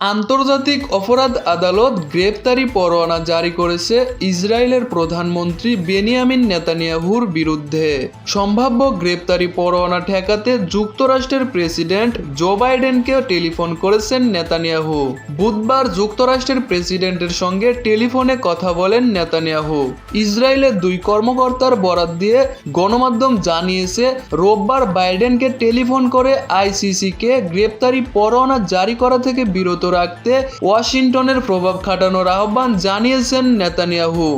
আন্তর্জাতিক অপরাধ আদালত গ্রেপ্তারি পরোয়ানা জারি করেছে ইসরায়েলের প্রধানমন্ত্রী বেনিয়ামিন নেতানিয়াহুর বিরুদ্ধে। সম্ভাব্য গ্রেপ্তারি পরোয়ানা ঠেকাতে যুক্তরাষ্ট্রের প্রেসিডেন্ট জো বাইডেনকে টেলিফোন করেছেন নেতানিয়াহু। বুধবার যুক্তরাষ্ট্রের প্রেসিডেন্টের সঙ্গে টেলিফোনে কথা বলেন নেতানিয়াহু। ইসরায়েলের দুই কর্মকর্তার বরাত দিয়ে গণমাধ্যম জানিয়েছে, রোববার বাইডেনকে টেলিফোন করে আইসিসিকে গ্রেপ্তারি পরোয়ানা জারি করা থেকে বিরত রাখতে ওয়াশিংটনের প্রভাব খাটানোর আহ্বান জানিয়েছেন নেতানিয়াহু।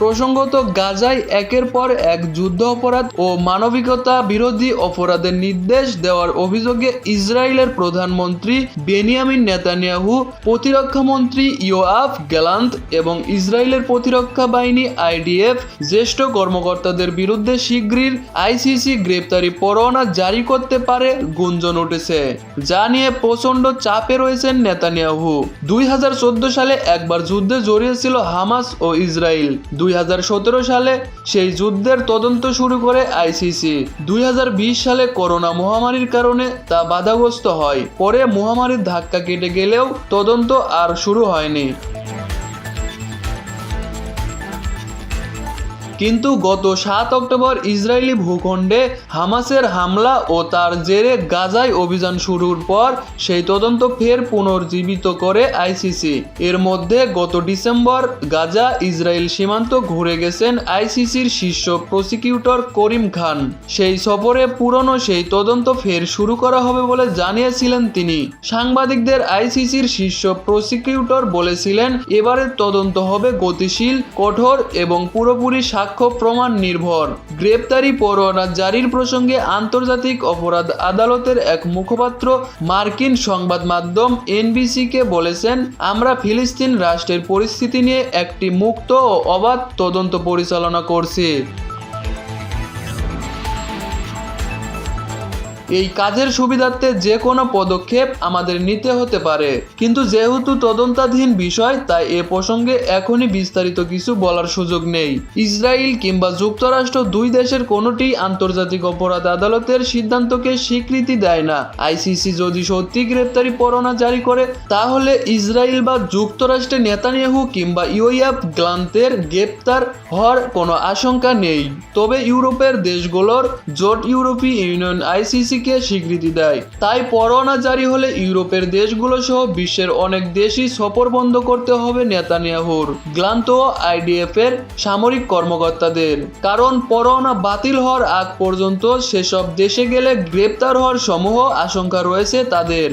প্রসঙ্গত, গাজায় একের পর এক যুদ্ধ অপরাধ ও মানবিকতা বিরোধী অপরাধের নির্দেশ দেওয়ার অভিযোগে ইসরায়েলের প্রধানমন্ত্রী বেনিয়ামিন নেতানিয়াহু, প্রতিরক্ষা মন্ত্রী ইয়োআফ গ্যালান্ত এবং ইসরায়েলের প্রতিরক্ষা বাহিনী আইডিএফ, জ্যেষ্ঠ কর্মকর্তাদের বিরুদ্ধে শীঘ্রই আইসিসি গ্রেপ্তারি পরোয়ানা জারি করতে পারে গুঞ্জন উঠেছে, যা নিয়ে প্রচণ্ড চাপে রয়েছেন নেতানিয়াহু। দুই হাজার চোদ্দ সালে একবার যুদ্ধে জড়িয়েছিল হামাস ও ইসরায়েল। দুই হাজার সতেরো সালে সেই যুদ্ধের তদন্ত শুরু করে আইসিসি। দুই হাজার বিশ সালে করোনা মহামারীর কারণে তা বাধাগ্রস্ত হয়। পরে মহামারীর ধাক্কা কেটে গেলেও তদন্ত আর শুরু হয়নি। কিন্তু গত সাত অক্টোবর ইসরায়েলি ভূখণ্ডে হামাসের হামলা ও তার জেরে গাজায় অভিযান শুরুর পর সেই তদন্ত ফের পুনর্জীবিত করে আইসিসি। এর মধ্যে গত ডিসেম্বর গাজা ইসরায়েল সীমান্ত ঘুরে গেছেন আইসিসির শীর্ষ প্রসিকিউটর করিম খান। সেই সফরে পুরনো সেই তদন্ত ফের শুরু করা হবে বলে জানিয়েছিলেন তিনি। সাংবাদিকদের আইসিসির শীর্ষ প্রসিকিউটর বলেছিলেন, এবারের তদন্ত হবে গতিশীল, কঠোর এবং পুরোপুরি সাক্ষ্য প্রমাণ নির্ভর। গ্রেপ্তারি পরোয়ানা জারির প্রসঙ্গে আন্তর্জাতিক অপরাধ আদালতের এক মুখপাত্র মার্কিন সংবাদ মাধ্যম এনবিসিকে বলেছেন, আমরা ফিলিস্তিন রাষ্ট্রের পরিস্থিতি নিয়ে একটি মুক্ত ও অবাধ তদন্ত পরিচালনা করছি। এই কাজের সুবিধার্থে যে কোনো পদক্ষেপ আমাদের নিতে হতে পারে। কিন্তু যেহেতু তদন্তাধীন বিষয়, তাই এ প্রসঙ্গে এখনই বিস্তারিত কিছু বলার সুযোগ নেই। ইসরায়েল কিংবা যুক্তরাষ্ট্র দুই দেশের কোনোটি আন্তর্জাতিক অপরাধ আদালতের সিদ্ধান্তকে স্বীকৃতি দেয় না। আইসিসি যদি সত্যি গ্রেপ্তারি পরোয়ানা জারি করে, তাহলে ইসরায়েল বা যুক্তরাষ্ট্রের নেতানিয়াহু কিংবা ইউএফ গ্লান্তের গ্রেপ্তার হওয়ার কোনো আশঙ্কা নেই। তবে ইউরোপের দেশগুলোর জোট ইউরোপীয় ইউনিয়ন আইসিসি কে স্বীকৃতি দেয়। তাই পরোয়ানা জারি হলে ইউরোপের দেশগুলো সহ বিশ্বের অনেক দেশই সফর বন্ধ করতে হবে নেতানিয়াহুর গ্লান্ত আইডিএফ এর সামরিক কর্মকর্তাদের। কারণ পরোয়ানা বাতিল হওয়ার আগ পর্যন্ত সেসব দেশে গেলে গ্রেপ্তার হওয়ার সমূহ আশঙ্কা রয়েছে তাদের।